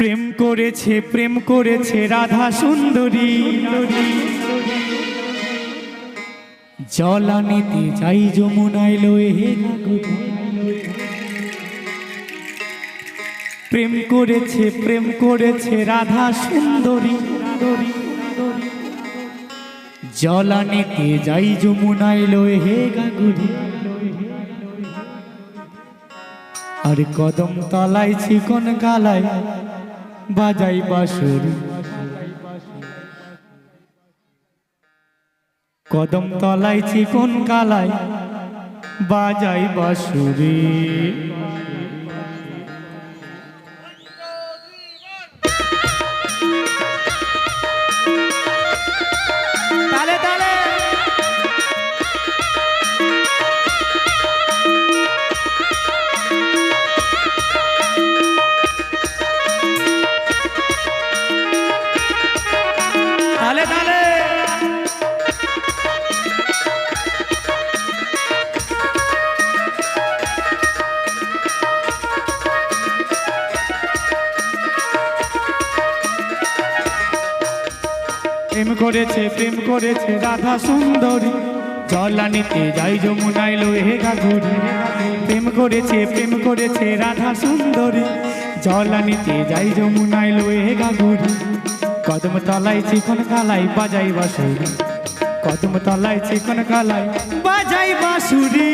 প্রেম করেছে প্রেম করেছে রাধা সুন্দরী। জলানিতে যাই যমুনায় লয়ে প্রেম করেছে প্রেম করেছে রাধা সুন্দরী। জলানিতে যাই যমুনায় লয়ে হে গাগুরি আর কদম তলায় চিকন গালায়। বাজাই বাঁশুরি। কদম তলাইছি কোন কালাই বাজাই বাঁশুরি। প্রেম করেছে প্রেম করেছে রাধা সুন্দরী। জলানিতে যাই যমুনায় লোহে গাঘুরি প্রেম করেছে প্রেম করেছে রাধা সুন্দরী। জলানিতে যাই যমুনায় লোহে গাঘুরি কদম তলায় চিকন কালাই বাজাই বাসুরি কদম তলায় চিকন কালাই বাজাই বাসুরি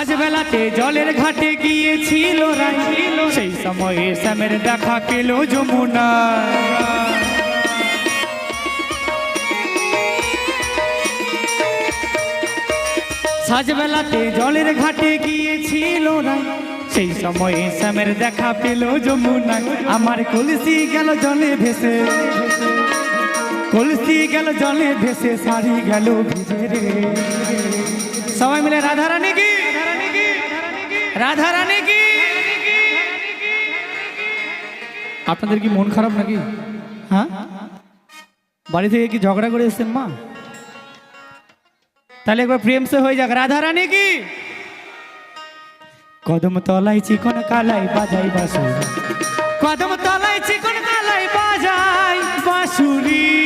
সাজবেলাতে জলের ঘাটে গিয়েছিল সেই সময়ে শ্যামের দেখা পেল যমুনা। সাজবেলাতে জলের ঘাটে গিয়েছিল সেই সময়ে শ্যামের দেখা পেল যমুনা। আমার কলসি গেল জলে ভেসে। কলসি গেল জলে ভেসে, শাড়ি গেল ভিজে রে। সবাই মিলে রাধা রানী কি? আপনাদের কি মন খারাপ নাকি? হ্যাঁ? বাড়ি থেকে কি ঝগড়া করে এসছেন মা? তাহলে একবার প্রেম সে হয়ে যাক। রাধা রানী কি? কদম তলায় চিকন কালাই বাজাই বাসুরি কদম তলায় চিকন কালাই বাজাই বাসুরি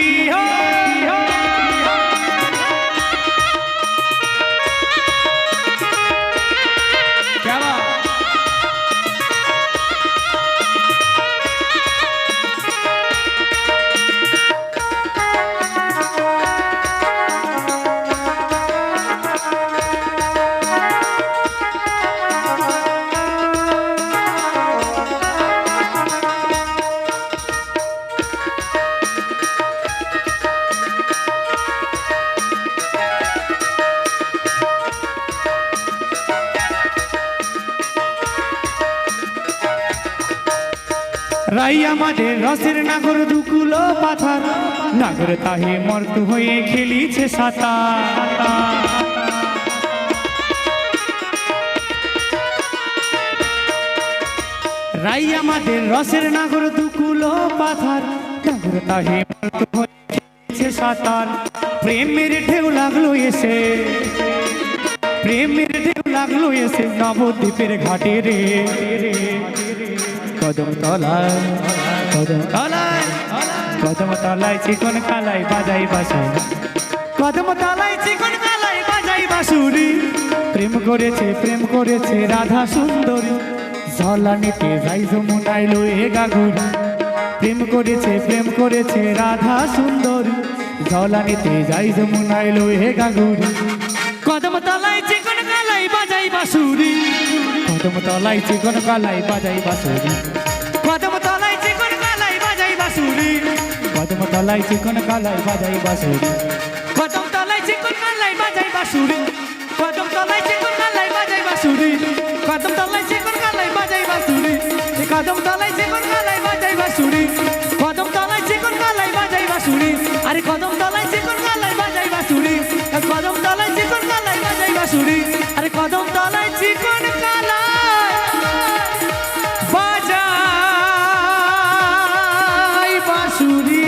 রাই আমাদের রসের নাগর দুকুলো পাথার। নাগর তাহে মর্ত হয়ে খেলিছে সাঁতার। রাই আমাদের রসের নাগর দুকুলো পাথার। নাগর তাহে মর্ত হয়ে খেলিছে সাঁতার। প্রেমের ঢেউ লাগল এসে। প্রেমের ঢেউ লাগল এসে নবদ্বীপের ঘাটে রে। কদম তলায় কদম তলায় কদম তলায় চিকন কালাই বাজাই বাসুরি। কদম তলায় চিকন কালাই বাজাই বাসুরি। প্রেম করেছে প্রেম করেছে রাধা সুন্দরী। জলানিতে যাই যমুনায় লয়ে গাগুরি। প্রেম করেছে প্রেম করেছে রাধা সুন্দরী। জলানিতে যাই যমুনায় লয়ে গাগুরি। কদম তলায় বাজাই বাসুরি কদম তলায় চিকন কালাই বাজাই বাসুরি কদম তলায় চিকন কালাই বাজাই বাসুরি কদম তলায় চিকন কালাই বাজাই বাসুরি কদম তলায় চিকন কালাই বাজাই বাসুরি কদম তলায় চিকন কালাই বাজাই বাসুরি কদম তলায় চিকন কালাই বাজাই বাসুরি কদম তলায় চিকন কালাই বাজাই বাসুরি কদম তলায় চিকন কালাই বাজাই কদম তলায় চিকন বাসুরি